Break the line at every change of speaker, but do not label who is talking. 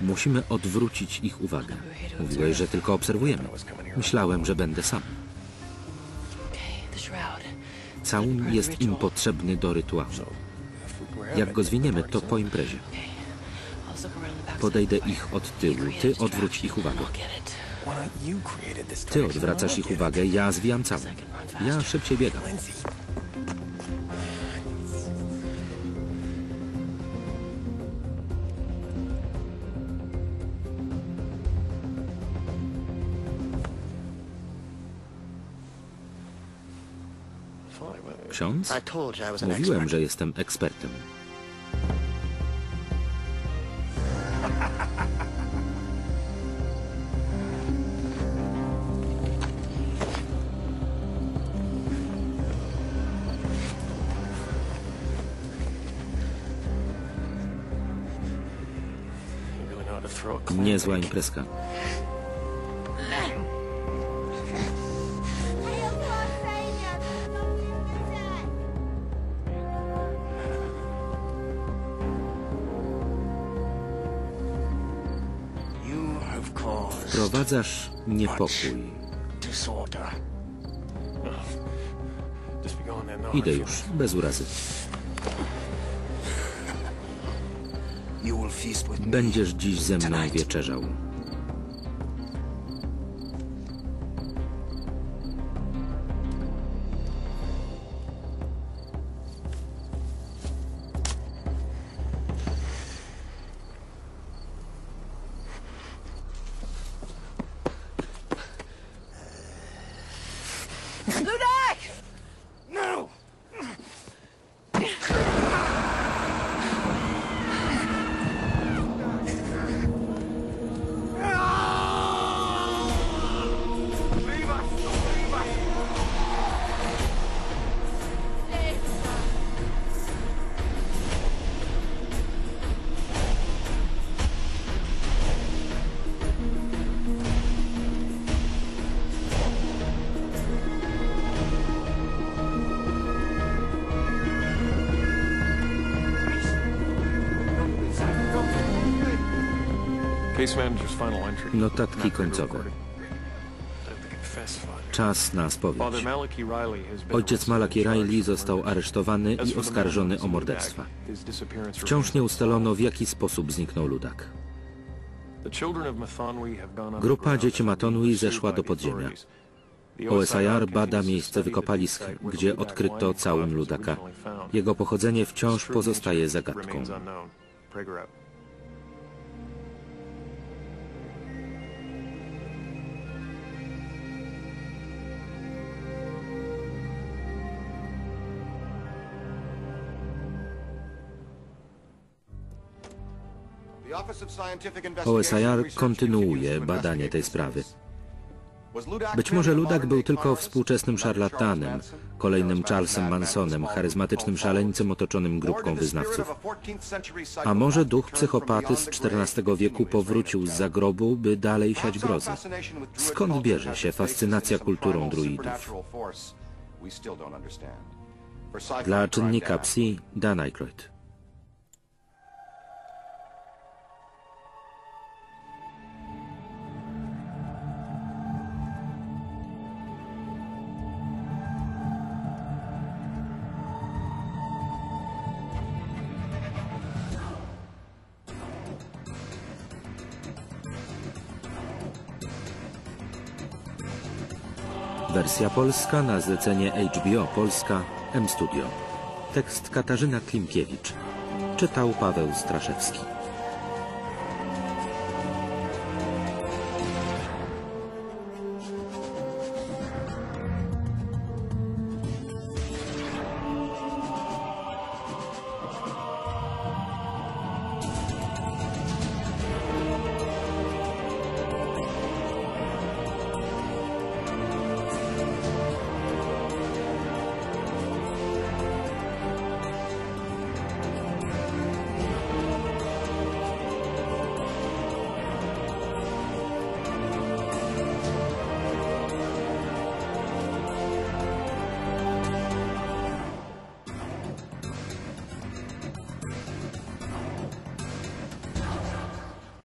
Musimy odwrócić ich uwagę. Mówiłeś, że tylko obserwujemy. Myślałem, że będę sam. Całun jest im potrzebny do rytuału. Jak go zwiniemy, to po imprezie. Podejdę ich od tyłu, ty odwróć ich uwagę. Ty odwracasz ich uwagę, ja zwijam całun. Ja szybciej biegam. Ksiądz? Mówiłem, że jestem ekspertem. Niezła imprezka. Wprowadzasz niepokój. Idę już, bez urazy. Będziesz dziś ze mną wieczerzał. No! Notatki końcowe. Czas na spowiedź. Ojciec Malaki Riley został aresztowany i oskarżony o morderstwa. Wciąż nie ustalono, w jaki sposób zniknął ludak. Grupa dzieci Matonui zeszła do podziemia. OSIR bada miejsce wykopalisk, gdzie odkryto całun ludaka. Jego pochodzenie wciąż pozostaje zagadką. OSIR kontynuuje badanie tej sprawy. Być może Ludak był tylko współczesnym szarlatanem, kolejnym Charlesem Mansonem, charyzmatycznym szaleńcem otoczonym grupką wyznawców. A może duch psychopaty z XIV wieku powrócił z zagrobu, by dalej siać grozy? Skąd bierze się fascynacja kulturą druidów? Dla czynnika psi Dan Aykroyd. Wersja polska na zlecenie HBO Polska M Studio. Tekst Katarzyna Klimkiewicz. Czytał Paweł Straszewski.